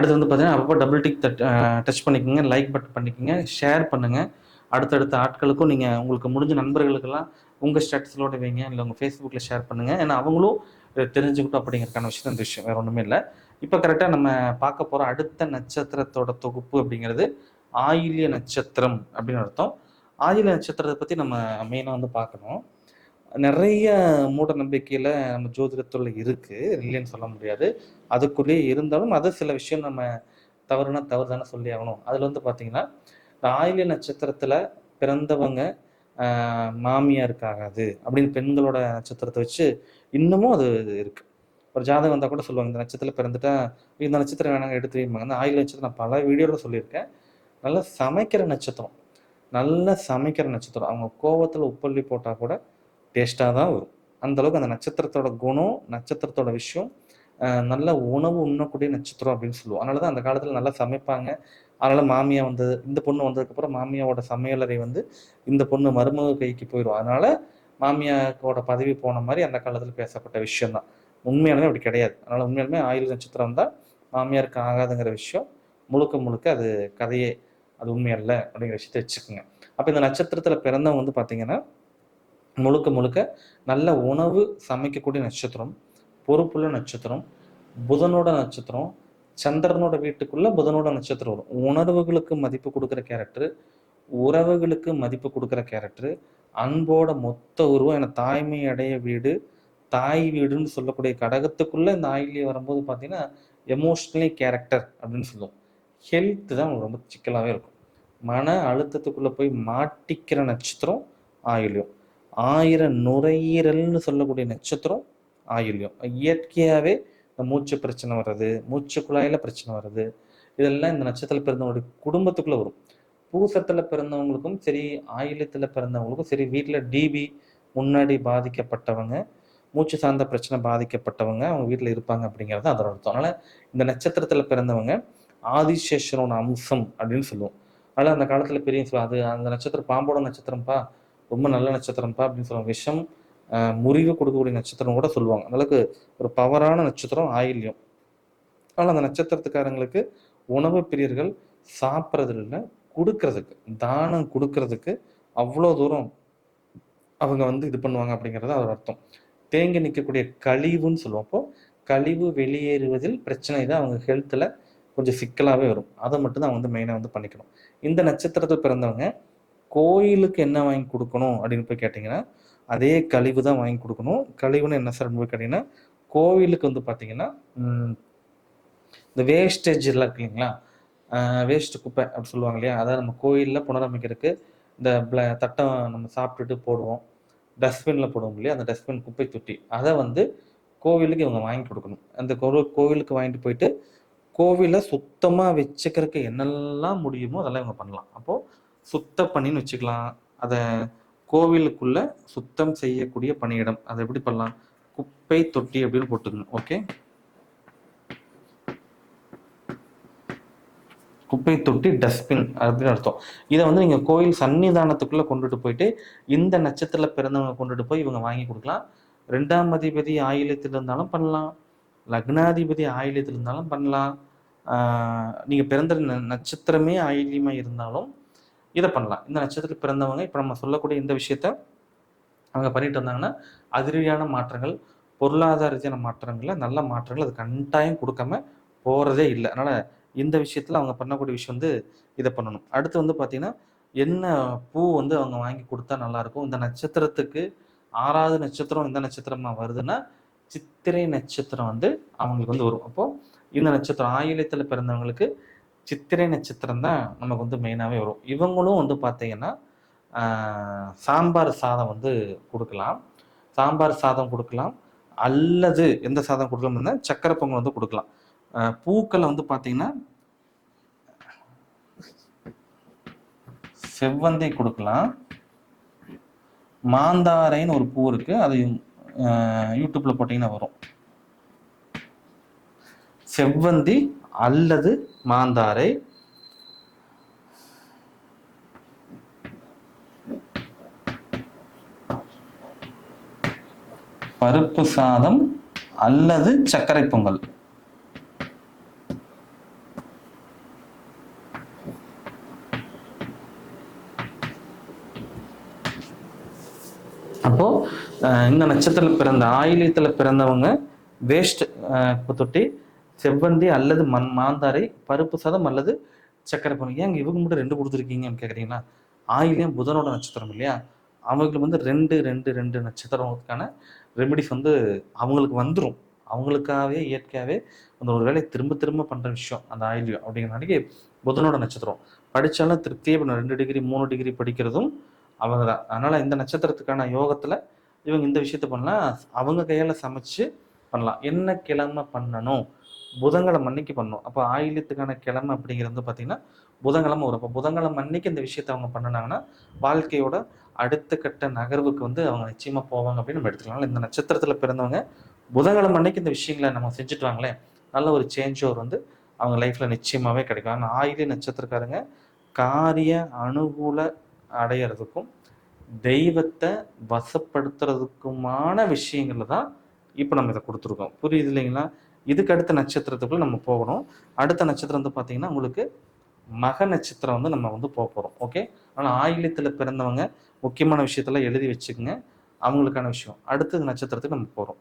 அடுத்து வந்து பார்த்தீங்கன்னா அப்பப்போ டபுள் டிக் தட் டச் பண்ணிக்கோங்க லைக் பட்டன் பண்ணிக்கோங்க ஷேர் பண்ணுங்கள் அடுத்தடுத்த ஆட்களுக்கும் நீங்கள் உங்களுக்கு முடிஞ்ச நண்பர்களுக்கெல்லாம் உங்கள் ஸ்டேட்டஸிலோட வைங்க இல்லை உங்கள் ஃபேஸ்புக்கில் ஷேர் பண்ணுங்கள் ஏன்னா அவங்களும் தெரிஞ்சுக்கிட்டோம் அப்படிங்கிறதுக்கான விஷயம் அந்த விஷயம் வேறு ஒன்றுமே இல்லை. இப்போ கரெக்டாக நம்ம பார்க்க போகிற அடுத்த நட்சத்திரத்தோட தொகுப்பு அப்படிங்கிறது ஆயில்ய நட்சத்திரம் அப்படின்னு அர்த்தம். ஆயில்ய நட்சத்திரத்தை பற்றி நம்ம மெயினாக வந்து பார்க்கணும். நிறைய மூட நம்பிக்கையில் நம்ம ஜோதிடத்துல இருக்குது இல்லைன்னு சொல்ல முடியாது. அதுக்குள்ளேயே இருந்தாலும் அது சில விஷயம் நம்ம தவறுனா தவறு தானே சொல்லி ஆகணும். அதில் வந்து பார்த்தீங்கன்னா இந்த நட்சத்திரத்தில் பிறந்தவங்க மாமியாருக்கு ஆகாது அப்படின்னு பெண்களோட நட்சத்திரத்தை வச்சு இன்னமும் அது இருக்கு. ஒரு ஜாதகம் வந்தால் கூட சொல்லுவாங்க இந்த நட்சத்திரத்தில் பிறந்துட்டா இந்த நட்சத்திரம் வேணாங்க எடுத்து வைப்பாங்க அந்த ஆயில நட்சத்திரம் நான் பல வீடியோவில் சொல்லியிருக்கேன். நல்லா சமைக்கிற நட்சத்திரம் நல்ல சமைக்கிற நட்சத்திரம். அவங்க கோவத்தில் உப்பள்ளி போட்டால் கூட டேஸ்ட்டாக தான் வரும். அந்தளவுக்கு அந்த நட்சத்திரத்தோட குணம் நட்சத்திரத்தோட விஷயம் நல்ல உணவு உண்ணக்கூடிய நட்சத்திரம் அப்படின்னு சொல்லுவோம். அதனால தான் அந்த காலத்தில் நல்லா சமைப்பாங்க. அதனால மாமியா வந்தது இந்த பொண்ணு வந்ததுக்கப்புறம் மாமியாவோட சமையலறை வந்து இந்த பொண்ணு மருமக கைக்கு போயிடும் அதனால மாமியாக்கோட பதவி போன மாதிரி அந்த காலத்தில் பேசப்பட்ட விஷயம் தான். உண்மையாலுமே அப்படி கிடையாது. அதனால உண்மையாலுமே ஆயுள் நட்சத்திரம் தான் மாமியாருக்கு ஆகாதுங்கிற விஷயம் முழுக்க முழுக்க அது கதையே. அது உண்மையல்ல அப்படிங்கிற விஷயத்த வச்சுக்கோங்க. அப்போ இந்த நட்சத்திரத்தில் பிறந்தவங்க வந்து பார்த்தீங்கன்னா முழுக்க முழுக்க நல்ல உணவு சமைக்கக்கூடிய நட்சத்திரம் பொறுப்புள்ள நட்சத்திரம் புதனோட நட்சத்திரம் சந்திரனோட வீட்டுக்குள்ள புதனோட நட்சத்திரம் வரும். உணர்வுகளுக்கு மதிப்பு கொடுக்குற கேரக்டர் உறவுகளுக்கு மதிப்பு கொடுக்குற கேரக்டர் அன்போட மொத்த உருவம் என தாய்மை அடைய வீடு தாய் வீடுன்னு சொல்லக்கூடிய கடகத்துக்குள்ள இந்த ஆயிலியே வரும்போது பார்த்தீங்கன்னா எமோஷ்னலி கேரக்டர் அப்படின்னு சொல்லுவோம். ஹெல்த் தான் ரொம்ப சிக்கலாகவே இருக்கும். மன அழுத்தத்துக்குள்ள போய் மாட்டிக்கிற நட்சத்திரம் ஆயில்யம். ஆயிரம் நுரையீரல்னு சொல்லக்கூடிய நட்சத்திரம் ஆயுள்யம் இயற்கையாகவே இந்த மூச்சு பிரச்சனை வர்றது மூச்சு குழாயில் பிரச்சனை வர்றது இதெல்லாம் இந்த நட்சத்திரத்தில் பிறந்தவங்களுடைய குடும்பத்துக்குள்ளே வரும். பூசத்தில் பிறந்தவங்களுக்கும் சரி ஆயுளத்தில் பிறந்தவங்களுக்கும் சரி வீட்டில் டிபி முன்னாடி பாதிக்கப்பட்டவங்க மூச்சு சார்ந்த பிரச்சனை பாதிக்கப்பட்டவங்க அவங்க வீட்டில் இருப்பாங்க அப்படிங்கிறது அதோட அர்த்தம். அதனால் இந்த நட்சத்திரத்தில் பிறந்தவங்க ஆதிசேஷனோட அம்சம் அப்படின்னு சொல்லுவோம். அதனால் அந்த காலத்தில் பெரிய சொல்லுவோம் அது அந்த நட்சத்திரம் பாம்போட நட்சத்திரம்ப்பா ரொம்ப நல்ல நட்சத்திரம்ப்பா அப்படின்னு சொல்லுவாங்க. விஷம் முறிவு கொடுக்கக்கூடிய நட்சத்திரம் கூட சொல்லுவாங்க. அந்தளவுக்கு ஒரு பவரான நட்சத்திரம் ஆயில்யம். ஆனால் அந்த நட்சத்திரத்துக்காரங்களுக்கு உணவு பிரியர்கள் சாப்பிட்றதுல இல்லை கொடுக்கறதுக்கு தானம் கொடுக்கறதுக்கு அவ்வளோ தூரம் அவங்க வந்து இது பண்ணுவாங்க அப்படிங்கிறது அதோட அர்த்தம். தேங்கி நிற்கக்கூடிய கழிவுன்னு சொல்லுவோம். அப்போ கழிவு வெளியேறுவதில் பிரச்சனை தான் அவங்க ஹெல்த்தில் கொஞ்சம் சிக்கலாகவே வரும். அதை மட்டும்தான் வந்து மெயினாக வந்து பண்ணிக்கணும். இந்த நட்சத்திரத்தில் பிறந்தவங்க கோயிலுக்கு என்ன வாங்கி கொடுக்கணும் அப்படின்னு போய் கேட்டிங்கன்னா அதே கழிவு தான் வாங்கி கொடுக்கணும். கழிவுன்னு என்ன சார் போய் கேட்டிங்கன்னா கோவிலுக்கு வந்து பார்த்தீங்கன்னா இந்த வேஸ்டேஜ் எல்லாம் இருக்கு இல்லைங்களா? வேஸ்ட் குப்பை அப்படி சொல்லுவாங்க இல்லையா? அதாவது நம்ம கோயிலில் புனரமைக்கிறதுக்கு இந்த பிள தட்டை நம்ம சாப்பிட்டுட்டு போடுவோம். டஸ்ட்பினில் போடுவோம் இல்லையா? அந்த டஸ்ட்பின் குப்பை தொட்டி. அதை வந்து கோவிலுக்கு இவங்க வாங்கி கொடுக்கணும். அந்த கோ- கோவிலுக்கு வாங்கிட்டு போயிட்டு கோவிலை சுத்தமாக வச்சுக்கிறதுக்கு என்னெல்லாம் முடியுமோ அதெல்லாம் இவங்க பண்ணலாம். அப்போது சுத்த பண்ணின்னு வச்சுக்கலாம். அதை கோவிலுக்குள்ள சுத்தம் செய்யக்கூடிய பணியிடம். அதை எப்படி பண்ணலாம்? குப்பை தொட்டி அப்படின்னு போட்டுக்கணும். ஓகே குப்பை தொட்டி டஸ்ட்பின் அப்படின்னு அர்த்தம். இதை வந்து நீங்கள் கோயில் சன்னிதானத்துக்குள்ளே கொண்டுட்டு போயிட்டு இந்த நட்சத்திரத்தில் பிறந்தவங்க கொண்டுட்டு போய் இவங்க வாங்கி கொடுக்கலாம். ரெண்டாம் அதிபதி ஆயிலத்தில் இருந்தாலும் பண்ணலாம். லக்னாதிபதி ஆயிலத்தில் இருந்தாலும் பண்ணலாம். நீங்கள் பிறந்த ந- நட்சத்திரமே ஆயிலியமாக இருந்தாலும் இதை பண்ணலாம். இந்த நட்சத்திரத்தில் பிறந்தவங்க இப்போ நம்ம சொல்லக்கூடிய இந்த விஷயத்த அவங்க பண்ணிட்டு வந்தாங்கன்னா அதிரடியான மாற்றங்கள் பொருளாதார ரீதியான மாற்றங்கள்ல நல்ல மாற்றங்கள் அது கண்டாயம் கொடுக்காம போகிறதே இல்லை. அதனால் இந்த விஷயத்தில் அவங்க பண்ணக்கூடிய விஷயம் வந்து இதை பண்ணணும். அடுத்து வந்து பார்த்தீங்கன்னா என்ன பூ வந்து அவங்க வாங்கி கொடுத்தா நல்லாயிருக்கும்? இந்த நட்சத்திரத்துக்கு ஆறாவது நட்சத்திரம் இந்த நட்சத்திரமாக வருதுன்னா சித்திரை நட்சத்திரம் வந்து அவங்களுக்கு வந்து வரும். அப்போது இந்த நட்சத்திரம் ஆயிலத்தில் பிறந்தவங்களுக்கு சித்திரை நட்சத்திரம் தான் நமக்கு வந்து மெயினாகவே வரும். இவங்களும் வந்து பார்த்தீங்கன்னா சாம்பார் சாதம் வந்து கொடுக்கலாம். சாம்பார் சாதம் கொடுக்கலாம். அல்லது எந்த சாதம் கொடுக்கலாம்னா சக்கரை பொங்கல் வந்து கொடுக்கலாம். பூக்களை வந்து பார்த்தீங்கன்னா செவ்வந்தை கொடுக்கலாம். மாந்தாரைன்னு ஒரு பூ இருக்கு. அது யூடியூப்ல போட்டீங்கன்னா வரும். செவ்வந்தி அல்லது மாந்தாரை. பருப்பு சாதம் அல்லது சர்க்கரை பொங்கல். அப்போ இந்த நட்சத்திரத்தில் பிறந்த ஆயிலியத்தில் பிறந்தவங்க வேஸ்ட் தொட்டி செவ்வந்தி அல்லது மண் மாந்தாரை பருப்பு சாதம் அல்லது சக்கரை பொங்கல் ஏங்க இவங்க மட்டும் ரெண்டு கொடுத்துருக்கீங்கன்னு கேட்குறீங்களா ஆயிலையும் புதனோட நட்சத்திரம் இல்லையா? அவங்களுக்கு வந்து ரெண்டு ரெண்டு ரெண்டு நட்சத்திரத்துக்கான ரெமெடிஸ் வந்து அவங்களுக்கு வந்துடும் அவங்களுக்காகவே இயற்கையாகவே அந்த ஒரு வேலையை திரும்ப திரும்ப பண்ணுற விஷயம் அந்த ஆயிலியம் அப்படிங்கிறனாடிக்கு புதனோட நட்சத்திரம். படித்தாலும் திருப்தியே பண்ண ரெண்டு டிகிரி மூணு டிகிரி படிக்கிறதும் அவங்க தான் அதனால் இந்த நட்சத்திரத்துக்கான யோகத்தில் இவங்க இந்த விஷயத்த பண்ணலாம். அவங்க கையால் சமைச்சு பண்ணலாம். என்ன கிழமை பண்ணணும்? புதன்கிழமை அன்னைக்கு பண்ணோம் அப்போ ஆயிலத்துக்கான கிழமை அப்படிங்கிறது வந்து பார்த்தீங்கன்னா புதன்கிழமை வரும். அப்போ புதன்கிழமை அன்னைக்கு இந்த விஷயத்தை அவங்க பண்ணினாங்கன்னா வாழ்க்கையோட அடுத்த கட்ட நகர்வுக்கு வந்து அவங்க நிச்சயமாக போவாங்க அப்படின்னு நம்ம எடுத்துக்கலாம். இந்த நட்சத்திரத்தில் பிறந்தவங்க புதன்கிழமை அன்னைக்கு இந்த விஷயங்களை நம்ம செஞ்சுட்டு வாங்களேன் நல்ல ஒரு சேஞ்ச் ஓவர் வந்து அவங்க லைஃப்பில் நிச்சயமாகவே கிடைக்கும். ஆனால் ஆயிலிய நட்சத்திரக்காரங்க காரிய அனுகூல அடையிறதுக்கும் தெய்வத்தை வசப்படுத்துறதுக்குமான விஷயங்கள்ல தான் இப்போ நம்ம இதை கொடுத்துருக்கோம். புரியுது இல்லைங்களா? இதுக்கு அடுத்த நட்சத்திரத்துக்குள்ள நம்ம போகணும். அடுத்த நட்சத்திரம் வந்து பார்த்தீங்கன்னா உங்களுக்கு மக நட்சத்திரம் வந்து நம்ம வந்து போக போகிறோம் ஓகே ஆனால் ஆயிலத்தில் பிறந்தவங்க முக்கியமான விஷயத்தெல்லாம் எழுதி வச்சுக்கோங்க. அவங்களுக்கான விஷயம். அடுத்த நட்சத்திரத்துக்கு நம்ம போகிறோம்